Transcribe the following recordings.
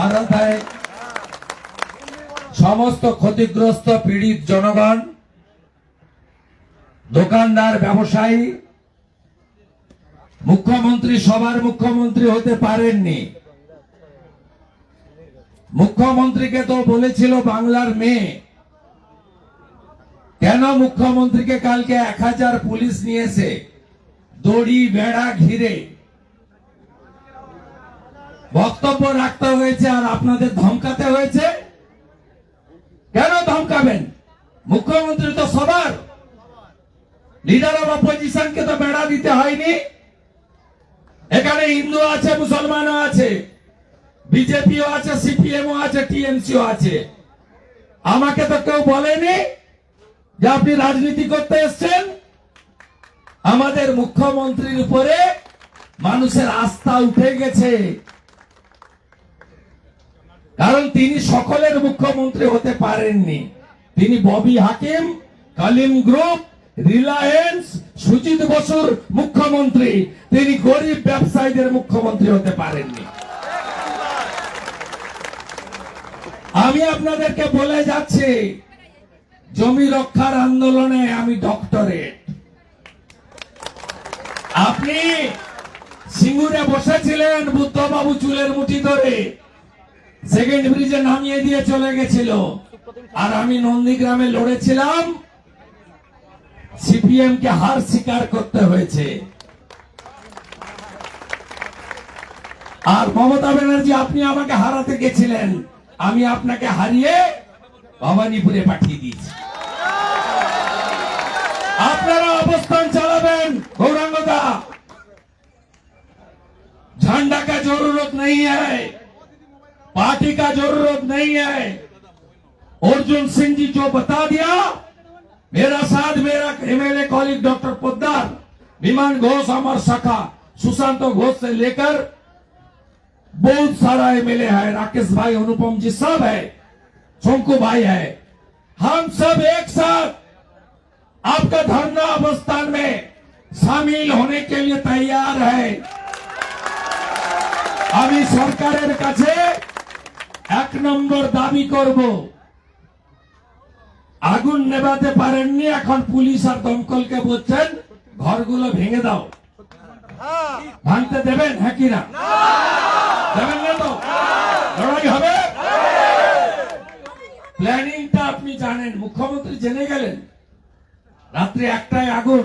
ভাড়া সমস্ত ক্ষতিগ্রস্ত পীড়িত জনগণ, দোকানদার, ব্যবসায়ী, মুখ্যমন্ত্রী, সবার মুখ্যমন্ত্রী হতে পারেননি। মুখ্যমন্ত্রীকে তো বলেছিল বাংলার মেয়ে। কেন মুখ্যমন্ত্রীকে কালকে এক হাজার পুলিশ নিয়েছে? দড়ি, বেড়া ঘিরে। বক্তব্য রাখতে হয়েছে আর আপনাদের ধমকাতে হয়েছে। কেন ধমকাবেন? মুখ্যমন্ত্রী তো সবার। লিডার অফ অপোজিশনকে তো বেড়া দিতে হয়নি। এখানে হিন্দু আছে, মুসলমানও আছে, বিজেপিও আছে, সিপিএমও আছে, টিএমসিও আছে। আমাকে তো কেউ বলেনি যে আপনি রাজনীতি করতে এসছেন। আমাদের মুখ্যমন্ত্রীর উপরে মানুষের আস্থা উঠে গেছে। কারণ তিনি সকলের মুখ্যমন্ত্রী হতে পারেননি। তিনি ববি হাকিম, কালিম গ্রুপ, রিলায়েন্স, সুজিত বসুর মুখ্যমন্ত্রী। তিনি গরিব ব্যবসায়ীদের মুখ্যমন্ত্রী হতে পারেননি। আমি আপনাদেরকে বলে যাচ্ছি, জমি রক্ষার আন্দোলনে আমি ডক্টরেট। আপনি সিঙ্গুরে বসেছিলেন বুদ্ধবাবু চুলের মুঠি ধরে। সেকেন্ড ব্রিজে নামিয়ে দিয়ে চলে গেছিল। আর আমি নন্দীগ্রামে লড়েছিলাম। সিপিএম কে হার স্বীকার করতে হয়েছে। আর মমতা ব্যানার্জি, আপনি আমাকে হারাতে গেছিলেন। আমি আপনাকে হারিয়ে ভবানীপুরে পাঠিয়ে দিয়েছি। আপনারা অবস্থান চালাবেন, গৌরাঙ্গদা। ঝান্ডা কা জরুরত নেই হয় पार्टी का जरूरत नहीं है अर्जुन सिंह जी जो बता दिया मेरा साथ मेरा एमएलए कॉलिग डॉक्टर पोद्दार विमान घोष अमर सखा सुशांत घोष से लेकर बहुत सारा एमएलए है राकेश भाई अनुपम जी सब है शंकु भाई है हम सब एक साथ आपका धरना अवस्थान में शामिल होने के लिए तैयार है আমি সরকারের কাছে এক নম্বর দাবি করব। আগুন নেভাতে পারেননি, এখন পুলিশ আর দমকলকে বলছেন, ঘরগুলো ভেঙে দাও। ভাঙতে দেবেন হ্যাঁ কি না? দেবেন না তো? লড়াই হবে? প্ল্যানিংটা আপনি জানেন, মুখ্যমন্ত্রী জেনে গেলেন, রাত্রি একটায় আগুন।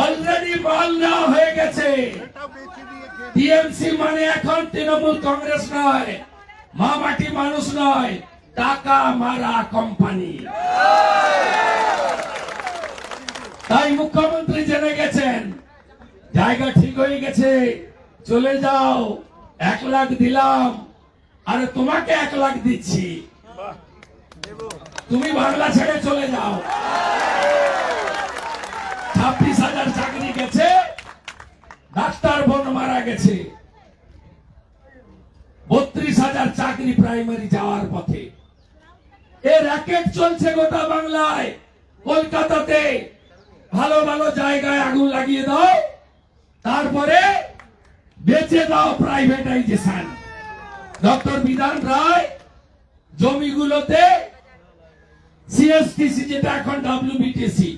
অলরেডি মাল নেওয়া হয়ে গেছে। টিএমসি মানে এখন তৃণমূল কংগ্রেস নয় মা মাটি মানুষ নয়, টাকা মারা কোম্পানি তাই মুখ্যমন্ত্রী জেনে গেছেন, জায়গা ঠিক হয়ে গেছে, চলে যাও, এক লাখ দিলাম, আরে তোমাকে এক লাখ দিচ্ছি। তুমি বাংলা ছেড়ে চলে যাও। ডাক্তার বোন মারা গেছে। বত্রিশ হাজার চাকরি প্রাইমারি যাওয়ার পথে। এ র্যাকেট চলছে গোটা বাংলায়। কলকাতাতে ভালো ভালো জায়গায় আগুন লাগিয়ে দাও। তারপরে বেচে দাও প্রাইভেটাইজেশন ডক্টর বিধান রায় জমিগুলোতে সিএসটিসি যেটা এখন WBTC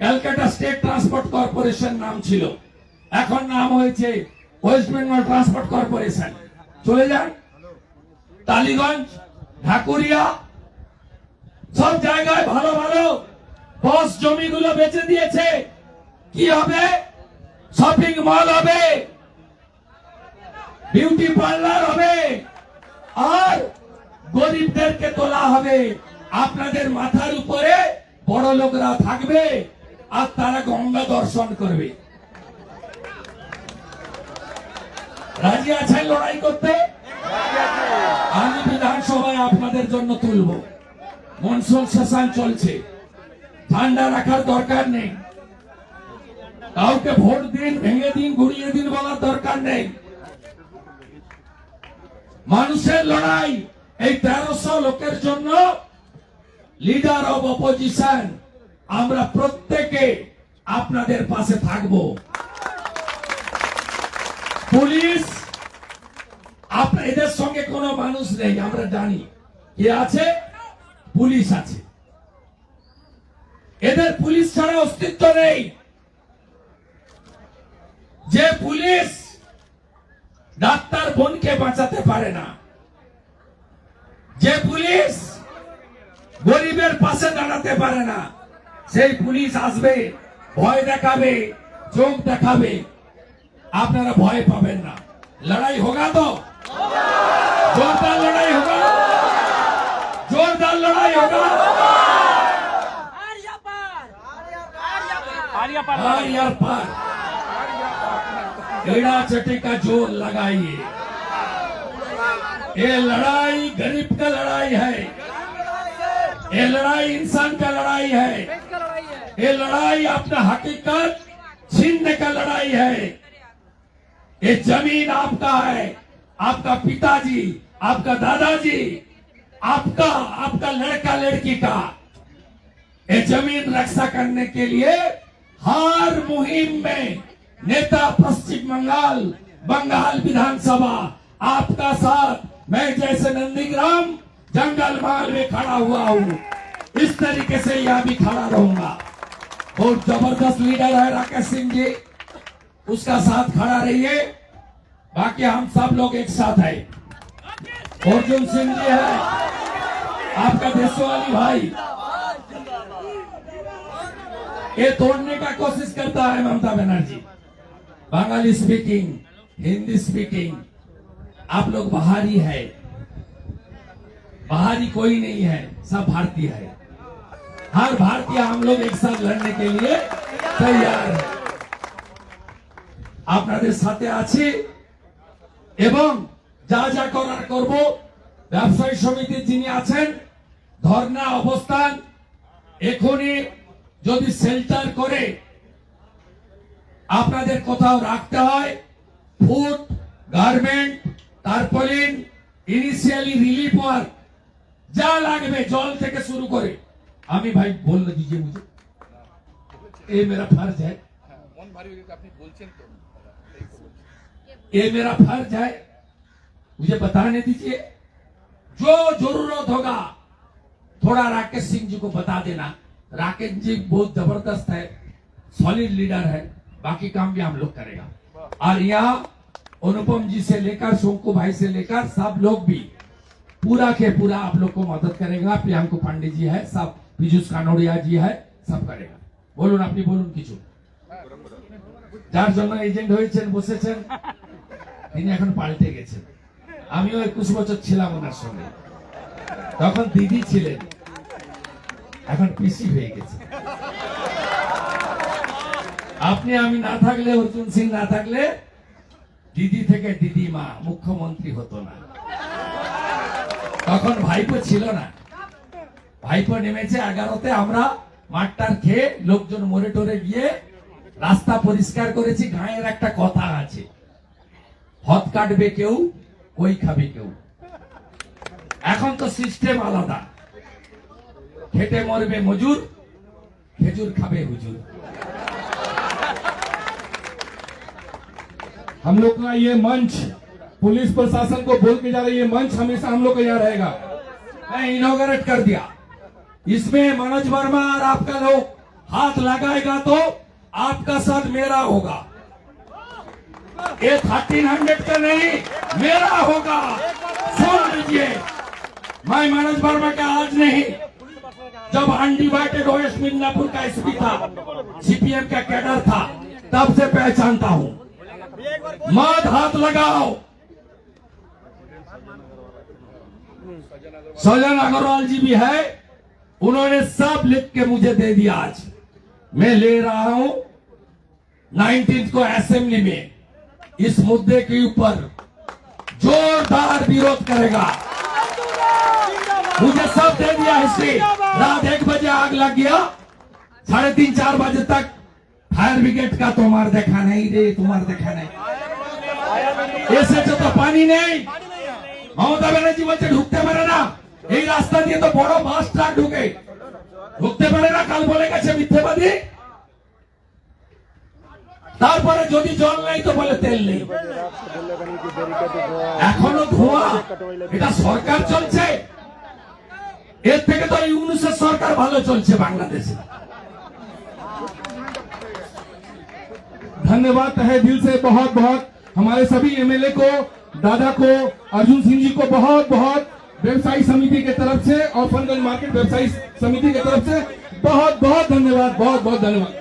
Calcutta state transport corporation নাম ছিল। এখন নাম হয়েছে ওয়েস্ট বেঙ্গল ট্রান্সপোর্ট কর্পোরেশন। চলে যান। টালিগঞ্জ, ঢাকুরিয়া, সব জায়গায় ভালো ভালো বস জমিগুলো বেচে দিয়েছে। কি হবে? শপিং মল হবে। বিউটি পার্লার হবে। আর গরিবদেরকে তোলা হবে। আপনাদের মাথার উপরে বড় লোকরা থাকবে আর তারা গঙ্গা দর্শন করবে। রাজি আছেন লড়াই করতে? আমি বিধানসভায় আপনাদের জন্য তুলব। মনসুন সেশন চলছে। ঠান্ডা রাখার দরকার নেই। কাউকে ভোট দিন, ভেঙে দিন, ঘুরিয়ে দিন বলার দরকার নেই। মানুষের লড়াই এই তেরোশো লোকের জন্য লিডার অব অপোজিশন আমরা প্রত্যেকে আপনাদের পাশে থাকব। পুলিশ আপনার এদের সঙ্গে কোনো মানুষ নেই, আমরা জানি। কে আছে? পুলিশ আছে। এদের পুলিশ ছাড়া অস্তিত্ব নেই। যে পুলিশ ডাক্তার বোনকে বাঁচাতে পারে না, যে পুলিশ গরিবের পাশে দাঁড়াতে পারে না, সেই পুলিশ আসবে, ভয় দেখাবে, চোখ দেখাবে। আপনারা ভয় পাবেন না লড়াই হোগা তো जोरदार लड़ाई होगा जोरदार लड़ाई होगा आर्या पार आर्या पार हाँ यार पार एड़ा चटे का जोर लगाइए ये लड़ाई गरीब का लड़ाई है ये लड़ाई इंसान का लड़ाई है ये लड़ाई अपना हकीकत छीनने का लड़ाई है ये ज़मीन आपका है। आपका पिताजी, आपका दादाजी, आपका आपका लड़का लड़की का। ये ज़मीन रक्षा करने के लिए हर मुहिम में नेता पश्चिम बंगाल बंगाल विधानसभा, आपका साथ। मैं जैसे नंदीग्राम जंगल माल में खड़ा हुआ हूँ। इस तरीके से यहाँ भी खड़ा रहूँगा। और ज़बरदस्त लीडर है राकेश सिंह जी। उसका साथ खड़ा रहिए। बाकी हम सब लोग एक साथ है अर्जुन सिंह जी है। आपका देशवाली भाई। ये तोड़ने का कोशिश करता है ममता बनर्जी। बंगाली स्पीकिंग हिंदी स्पीकिंग आप लोग बाहरी है। बाहरी कोई नहीं है, सब भारतीय है। हर भारतीय हम लोग एक साथ लड़ने के लिए तैयार है। আপনাদের সাথে আছি এবং যা যা করার করব ব্যবসায়ী সমিতির যিনি আছেন ধর্ণা অবস্থান এখনই যদি শেল্টার করে আপনাদের কোথাও রাখতে হয় food garment tarpaulin initially relief work যা লাগবে জল থেকে শুরু করে আমি ভাই বল দিজিয়ে মুঝে ये मेरा फर्ज है মন ভারী হয়ে গেছে আপনি বলছেন তো ये मेरा फर्ज है मुझे बताने दीजिए जो जरूरत होगा थोड़ा राकेश सिंह जी को बता देना राकेश जी बहुत जबरदस्त है सॉलिड लीडर है बाकी काम भी हम लोग करेगा और यहाँ अनुपम जी से लेकर शोंकू भाई से लेकर सब लोग भी पूरा के पूरा आप लोग को मदद करेगा प्रियांकु पांडे जी है सब पीयूष कानोड़िया जी है सब करेगा বলুন আপনি বলুন কিছু যার জন্য এজেন্ট হয়েছেন বসেছেন তিনি এখন পাল্টে গেছেন। আমিও একুশ বছর ছিলাম ওনার সঙ্গে। তখন দিদি ছিলেন। এখন পিসি হয়ে গেছে। আপনি আমি না থাকলে, অর্জুন সিং না থাকলে, দিদি থেকে দিদি মা মুখ্যমন্ত্রী হতো না। তখন ভাইপো ছিল না। ভাইপো নেমেছে এগারোতে, আমরা মাঠটার খেয়ে লোকজন মরে টরে গিয়ে রাস্তা পরিষ্কার করেছি, গাঁয়ের একটা কথা আছে। হত কাটবে কেউ কই খাবে কেউ এখন তো সিস্টেম আলাদা খেটে মরবে মজুর খেজুর খাবে হুজুর हम लोग का ये मंच पुलिस प्रशासन को बोल के जा रहा है ये मंच हमेशा हम लोग का यहाँ रहेगा मैं इनोग्रेट कर दिया इसमें मनोज वर्मा और आपका लोग हाथ लगाएगा तो आपका साथ मेरा होगा ये थर्टीन हंड्रेड का नहीं, मेरा होगा। सुन लीजिए। मैं मनोज वर्मा का आज नहीं, जब अनडिवाइडेड ओएस मिदनापुर का एसपी था सीपीएम का कैडर था, तब से पहचानता हूँ। मत हाथ लगाओ। सजन अग्रवाल जी भी है, उन्होंने सब लिख के मुझे दे दिया आज। मैं ले रहा हूँ, नाइनटीन को असेंबली में। इस मुद्दे के ऊपर जोरदार विरोध करेगा मुझे सब दे दिया हिस्ट्री रात एक बजे आग लग गया साढ़े तीन चार बजे तक फायर ब्रिगेड का तुम्हार देखा नहीं रे तुम्हार देखा नहीं এসেছে তো পানি নেই মমতা ব্যানার্জি বলছে ঢুকতে পারে না এই রাস্তা দিয়ে তো বড় বাস ট্রাক ঢুকে ঢুকতে পারে না কাল বলে গেছে মিথ্যেবাদী তারপরে যদি জল নেই তো বলে তেল নেই এখনো ধোঁয়া এটা সরকার চলছে এর থেকে তো ইউনুসের সরকার ভালো চলছে বাংলাদেশে धन्यवाद है दिल से बहुत बहुत हमारे सभी एमएलए को दादा को अर्जुन सिंह जी को बहुत बहुत व्यवसायी समिति के तरफ से और फनगंज मार्केट व्यवसायी समिति की तरफ से बहुत बहुत धन्यवाद बहुत बहुत धन्यवाद